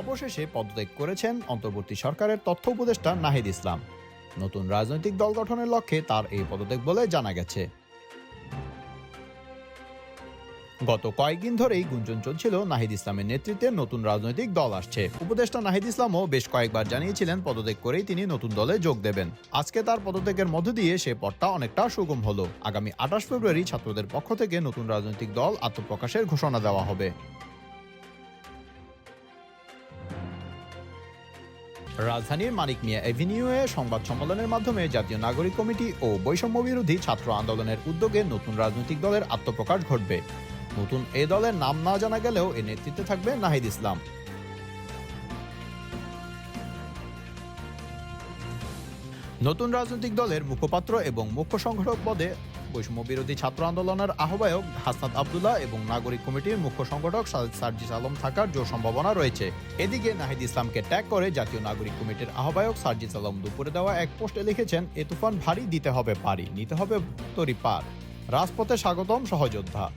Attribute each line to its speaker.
Speaker 1: অবশেষে পদত্যাগ করেছেন অন্তর্বর্তী সরকারের তথ্য উপদেষ্টা নাহিদ ইসলাম। নতুন রাজনৈতিক দল গঠনের লক্ষ্যে তার এই পদত্যাগ বলে জানা গেছে। গত কয়েকদিন ধরেই গুঞ্জন চলছিল নাহিদ ইসলামের নেতৃত্বে নতুন রাজনৈতিক দল আসছে। উপদেষ্টা নাহিদ ইসলামও বেশ কয়েকবার জানিয়েছিলেন পদত্যাগ করেই তিনি নতুন দলে যোগ দেবেন। আজকে তার পদত্যাগের মধ্য দিয়ে সে পথটা অনেকটা সুগম হলো। আগামী আঠাশ ফেব্রুয়ারি ছাত্রদের পক্ষ থেকে নতুন রাজনৈতিক দল আত্মপ্রকাশের ঘোষণা দেওয়া হবে। রাজধানীর মানিক মিয়া এভিনিউয়ে সংবাদ সম্মেলনের মাধ্যমে জাতীয় নাগরিক কমিটি ও বৈষম্য বিরোধী ছাত্র আন্দোলনের উদ্যোগে নতুন রাজনৈতিক দলের আত্মপ্রকাশ ঘটবে। নতুন এ দলের নাম না জানা গেলেও এ নেতৃত্বে থাকবে নাহিদ ইসলাম। নতুন রাজনৈতিক দলের মুখপাত্র এবং মুখ্য সংগঠক পদে বৈষম্য বিরোধী ছাত্র আন্দোলনের আহ্বায়ক হাসনাত আবদুল্লাহ এবং নাগরিক কমিটির মুখ্য সংগঠক সাজিদ সার্জিস আলম থাকার জোর সম্ভাবনা রয়েছে। এদিকে নাহিদ ইসলামকে ট্যাগ করে জাতীয় নাগরিক কমিটির আহ্বায়ক সার্জিস আলম দুপুরে দেওয়া এক পোস্টে লিখেছেন, এ তুফান ভারী, দিতে হবে পারি নিতে হবে তরি পার। রাজপথে স্বাগতম সহযোদ্ধা।